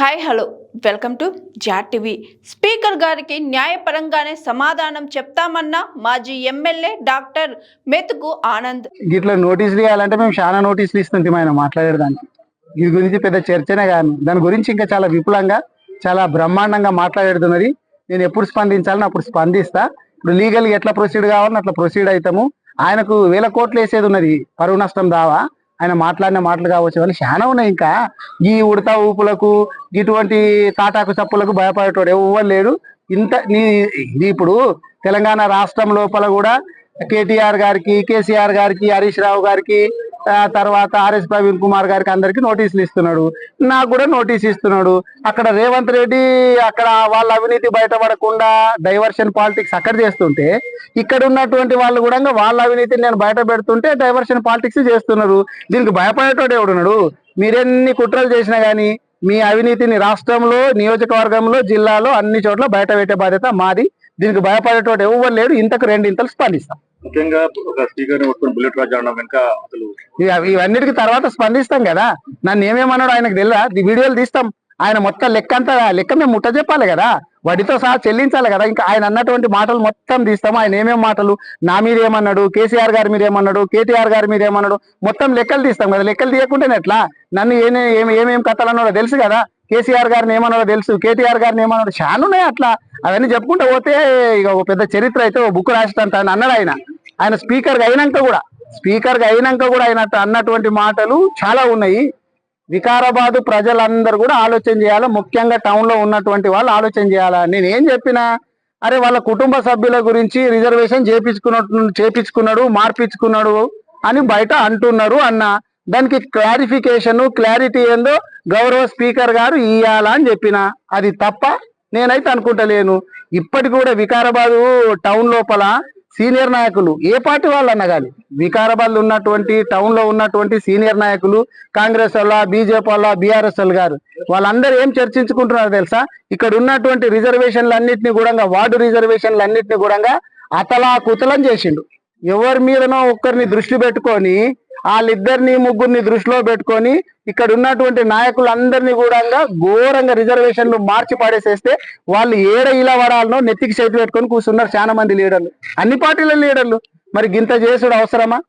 Hi hello welcome to జాట్ TV speaker గారికి న్యాయపరంగానే సమాధానం చెప్తామన్న మాజీ ఎమ్మెల్యే డాక్టర్ మెతుకు ఆనంద్. ఇట్లా నోటీసులు ఇవ్వాలంటే మేము చాలా నోటీసులు ఇస్తుంది ఆయన మాట్లాడేదానికి దీని గురించి పెద్ద చర్చనే కాను దాని గురించి ఇంకా చాలా విపులంగా చాలా బ్రహ్మాండంగా మాట్లాడేడుతున్నది. నేను ఎప్పుడు స్పందించాలని అప్పుడు స్పందిస్తా. ఇప్పుడు లీగల్గా ఎట్లా ప్రొసీడ్ కావాలని అట్లా ప్రొసీడ్ అవుతాము ఆయనకు వేల కోట్లు వేసేది ఉన్నది. పరువు నష్టం దావా. ఆయన మాట్లాడిన మాటలు కావచ్చు వాళ్ళు చాలా ఉన్నాయి ఇంకా. ఈ ఉడతా ఊపులకు ఇటువంటి తాటాకు చప్పులకు భయపడేటోడు ఎవ్వరు లేడు. ఇంత నీ ఇది ఇప్పుడు తెలంగాణ రాష్ట్రం లోపల కూడా కేటీఆర్ గారికి కేసీఆర్ గారికి హరీష్ రావు గారికి తర్వాత ఆర్ఎస్ ప్రవీణ్ కుమార్ గారికి అందరికి నోటీసులు ఇస్తున్నాడు. నాకు కూడా నోటీస్ ఇస్తున్నాడు. అక్కడ రేవంత్ రెడ్డి అక్కడ వాళ్ళ అవినీతి బయటపడకుండా డైవర్షన్ పాలిటిక్స్ అక్కడ చేస్తుంటే ఇక్కడ ఉన్నటువంటి వాళ్ళు కూడా వాళ్ళ అవినీతిని నేను బయట పెడుతుంటే డైవర్షన్ పాలిటిక్స్ చేస్తున్నారు. దీనికి భయపడేటోడు ఎవడున్నాడు? మీరెన్ని కుట్రలు చేసినా కానీ మీ అవినీతిని రాష్ట్రంలో నియోజకవర్గంలో జిల్లాలో అన్ని చోట్ల బయట పెట్టే బాధ్యత మాది. దీనికి భయపడేటోడు ఎవరు లేడు. ఇంతకు రెండింతలు స్పందిస్తాం. ముఖ్యంగా ఒక స్పీకర్ని పట్టుకుని బుల్లెట్ రాజు అనడం వెనుక అసలు ఇవి- ఇవన్నిటికి తర్వాత స్పందిస్తాం కదా. నన్ను ఏమేమన్నాడు ఆయనకు తెలియదా ఈ వీడియోలు తీస్తాం. ఆయన మొత్తం లెక్క అంతా లెక్క మేము ముట్ట చెప్పాలి కదా. వడ్డీతో సహా చెల్లించాలి కదా. ఇంకా ఆయన అన్నటువంటి మాటలు మొత్తం తీస్తాం. ఆయన ఏమేం మాటలు? నా మీద ఏమన్నాడు? కేసీఆర్ గారి మీద ఏమన్నాడు? కేటీఆర్ గారి మీద ఏమన్నాడు? మొత్తం లెక్కలు తీస్తాం కదా. లెక్కలు తీయకుంటేనే ఎట్లా? నన్ను ఏమే ఏమి ఏమేం తెలుసు కదా? కేసీఆర్ గారిని ఏమన్నాడో తెలుసు? కేటీఆర్ గారిని ఏమన్నాడో? చాలా ఉన్నాయి అట్లా. అవన్నీ చెప్పుకుంటూ పోతే ఇక ఒక పెద్ద చరిత్ర అయితే బుక్ రాసినంత అని అన్నాడు ఆయన. ఆయన స్పీకర్గా అయినాక కూడా స్పీకర్గా అయినాక కూడా ఆయన అన్నటువంటి మాటలు చాలా ఉన్నాయి. వికారాబాద్ ప్రజలందరూ కూడా ఆలోచన చేయాలి? ముఖ్యంగా టౌన్లో ఉన్నటువంటి వాళ్ళు ఆలోచన చేయాలా? నేను ఏం చెప్పినా అరే వాళ్ళ కుటుంబ సభ్యుల గురించి రిజర్వేషన్ చేపించుకున్నట్టు చేపించుకున్నాడు మార్పించుకున్నాడు అని బయట అంటున్నారు అన్న. దానికి క్లారిఫికేషన్ క్లారిటీ ఏందో గౌరవ స్పీకర్ గారు ఇయ్యాలా అని చెప్పిన. అది తప్ప నేనైతే అనుకుంటలేను. ఇప్పటికి కూడా వికారాబాద్ టౌన్ లోపల సీనియర్ నాయకులు ఏ పార్టీ వాళ్ళు అన్న కానీ వికారాబాద్ ఉన్నటువంటి టౌన్లో ఉన్నటువంటి సీనియర్ నాయకులు కాంగ్రెస్ వాళ్ళ బీజేపీ వాళ్ళ బీఆర్ఎస్ వాళ్ళు గారు వాళ్ళందరూ ఏం చర్చించుకుంటున్నారు తెలుసా? ఇక్కడ ఉన్నటువంటి రిజర్వేషన్లు అన్నింటినీ కూడా వార్డు రిజర్వేషన్లు అన్నింటినీ కూడా అతలాకుతలం చేసిండు. ఎవరి మీదనో ఒక్కరిని దృష్టి పెట్టుకొని వాళ్ళిద్దరిని ముగ్గురిని దృష్టిలో పెట్టుకొని ఇక్కడ ఉన్నటువంటి నాయకులందరినీ కూడా ఘోరంగా రిజర్వేషన్లు మార్చి పడేసేస్తే వాళ్ళు ఏడ ఇలా వరాలనో నెత్తికి చేతి పెట్టుకొని కూర్చున్నారు చాలా మంది లీడర్లు. అన్ని పార్టీల లీడర్లు. మరి గింత చేసుడు అవసరమా?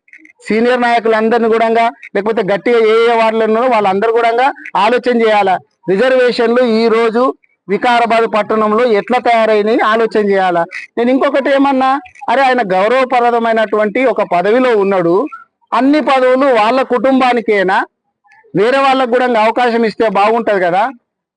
సీనియర్ నాయకులందరినీ కూడా లేకపోతే గట్టిగా ఏ ఏ వాళ్ళు వాళ్ళందరూ కూడా ఆలోచన చేయాలా? రిజర్వేషన్లు ఈ రోజు వికారాబాద్ పట్టణంలో ఎట్లా తయారైనవి ఆలోచన చేయాలా? నేను ఇంకొకటి ఏమన్నా? అరే ఆయన గౌరవప్రదమైనటువంటి ఒక పదవిలో ఉన్నాడు. అన్ని పదవులు వాళ్ళ కుటుంబానికేనా? వేరే వాళ్ళకు కూడా అవకాశం ఇస్తే బాగుంటది కదా.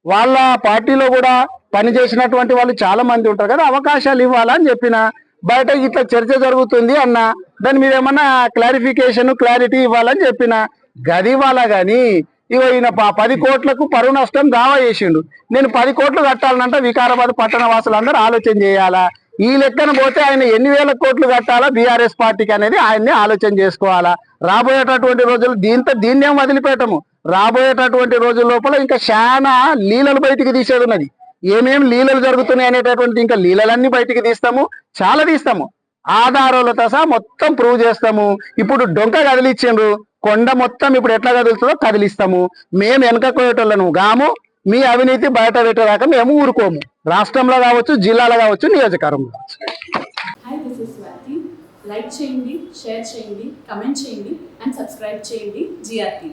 వాళ్ళ పార్టీలో కూడా పనిచేసినటువంటి వాళ్ళు చాలా మంది ఉంటారు కదా. అవకాశాలు ఇవ్వాలని చెప్పిన బయట ఇట్లా చర్చ జరుగుతుంది అన్న దాని మీద ఏమన్నా క్లారిఫికేషన్ క్లారిటీ ఇవ్వాలని చెప్పిన గది ఇవ్వాలా గాని ఇగో ఈయన ప- పది కోట్లకు పరువు నష్టం దావా చేసిండు. నేను పది కోట్లు కట్టాలనంటే వికారాబాద్ పట్టణ వాసులందరూ ఆలోచన చేయాలా? ఈ లెక్కన పోతే ఆయన ఎన్ని వేల కోట్లు కట్టాలా బీఆర్ఎస్ పార్టీకి అనేది ఆయన్ని ఆలోచన చేసుకోవాలా? రాబోయేటటువంటి రోజులు దీంతో దీన్నేం వదిలిపెట్టము. రాబోయేటటువంటి రోజుల లోపల ఇంకా చాలా లీలలు బయటికి తీసేది ఉన్నది. ఏమేం లీలలు జరుగుతున్నాయి అనేటటువంటి ఇంకా లీలలన్నీ బయటికి తీస్తాము. చాలా తీస్తాము. ఆధారాలతో సహా మొత్తం ప్రూవ్ చేస్తాము. ఇప్పుడు డొంక కదిలిచ్చిండ్రు. కొండ మొత్తం ఇప్పుడు ఎట్లా కదులుతుందో కదిలిస్తాము. మేము వెనకపోయేటోళ్ళను గాము మీ అవినీతి బయట పెట్టేదాకా మేము ఊరుకోము. రాష్ట్రంలో కావచ్చు జిల్లాలో కావచ్చు నియోజకవర్గంలో కావచ్చు. లైక్ చేయండి షేర్ చేయండి కమెంట్ చేయండి అండ్ సబ్స్క్రైబ్ చేయండి జిఆర్టీవీ